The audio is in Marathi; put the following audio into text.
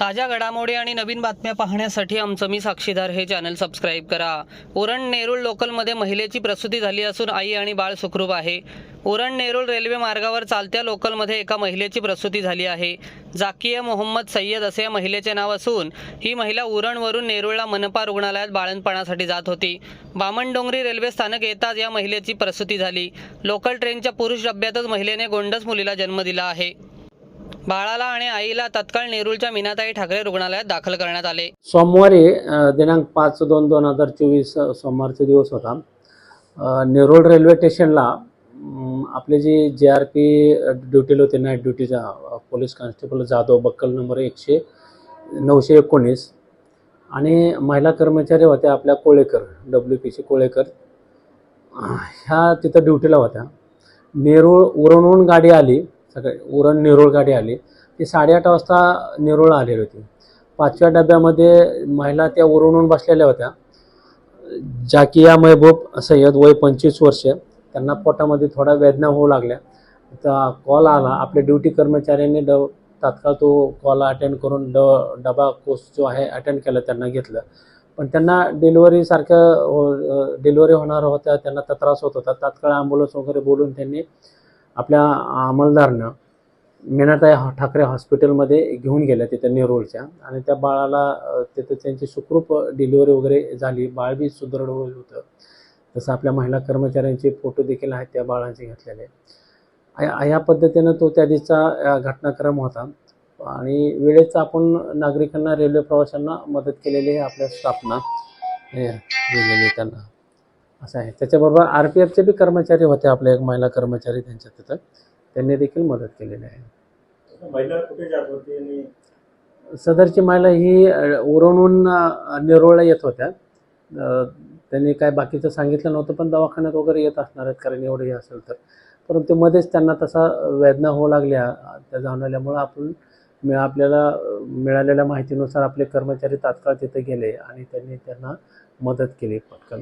ताज्या घडामोडी आणि नवीन बातम्या पाहण्यासाठी आमचं मी साक्षीदार हे चॅनल सबस्क्राईब करा. उरण नेरूळ लोकलमध्ये महिलेची प्रसूती झाली असून आई आणि बाळ सुखरूप आहे. उरण नेरूळ रेल्वे मार्गावर चालत्या लोकलमध्ये एका महिलेची प्रसूती झाली आहे. जाकिया मोहम्मद सय्यद असे या महिलेचे नाव असून ही महिला उरणवरून नेरूळला मनपा रुग्णालयात बाळणपणासाठी जात होती. बामणडोंगरी रेल्वे स्थानक येताच या महिलेची प्रसूती झाली. लोकल ट्रेनच्या पुरुष डब्यातच महिलेने गोंडस मुलीला जन्म दिला आहे. बाळाला आणि आईला तत्काळ नेरूळच्या मीनाताई ठाकरे रुग्णालयात दाखल करण्यात आले. सोमवारी दिनांक पाच दोन दोन हजार चोवीस सोमवारचा दिवस होता. नेरूळ रेल्वे स्टेशनला आपले जे जे आर पी ड्युटीला होते नाईट ड्युटीच्या पोलीस कॉन्स्टेबल जाधव बक्कल नंबर एकशे नऊशे एकोणीस आणि महिला कर्मचारी होत्या आपल्या Kolekar W P C Kolekar. ह्या तिथं ड्युटीला होत्या. नेरूळ उरणहून गाडी आली. सगळे उरण नेरुळ गाडी आली. ती साडेआठ वाजता नेरुळ आलेली होती. पाचव्या डब्यामध्ये महिला त्या उरणून बसलेल्या होत्या. जाकिया महबूब सय्यद वय पंचवीस वर्ष. त्यांना पोटामध्ये थोडा वेदना होऊ लागल्या. तर कॉल आला. आपल्या ड्युटी कर्मचाऱ्यांनी ड तात्काळ तो कॉल अटेंड करून ड डबा कोर्स जो आहे अटेंड केला त्यांना घेतलं. पण त्यांना डिलिव्हरीसारखं डिलिव्हरी होणार होत्या त्यांना तर त्रास होत होता. तात्काळ ॲम्ब्युलन्स वगैरे बोलून त्यांनी आपल्या अंमलदारनं मीनाताई ठाकरे हॉस्पिटलमध्ये घेऊन गेल्या तिथं नेरूळच्या आणि त्या बाळाला तिथं त्यांची सुखरूप डिलिव्हरी वगैरे झाली. बाळ बी सुदृढ होईल होतं. तसं आपल्या महिला कर्मचाऱ्यांचे फोटो देखील आहेत त्या बाळांचे घेतलेले. या पद्धतीनं तो त्या दिवसचा घटनाक्रम होता. आणि वेळेच आपण नागरिकांना रेल्वे प्रवाशांना मदत केलेली आहे आपल्या स्टाफना. त्यांना असं आहे. त्याच्याबरोबर आर पी एफचे बी कर्मचारी होते आपले एक महिला कर्मचारी त्यांच्या तिथं. त्यांनी देखील मदत केलेली आहे. महिला कुठे जात होती आणि सदरची महिला ही अ, नेरूळला येत होत्या. त्यांनी काय बाकीचं सांगितलं नव्हतं पण दवाखान्यात वगैरे येत असणार आहेत कारण एवढं हे असेल तर. परंतु मध्येच त्यांना तसा वेदना होऊ लागल्या. त्या जाणवल्यामुळं आपण मिळा आपल्याला मिळालेल्या माहितीनुसार आपले कर्मचारी तात्काळ तिथे गेले आणि त्यांनी त्यांना मदत केली पटकन.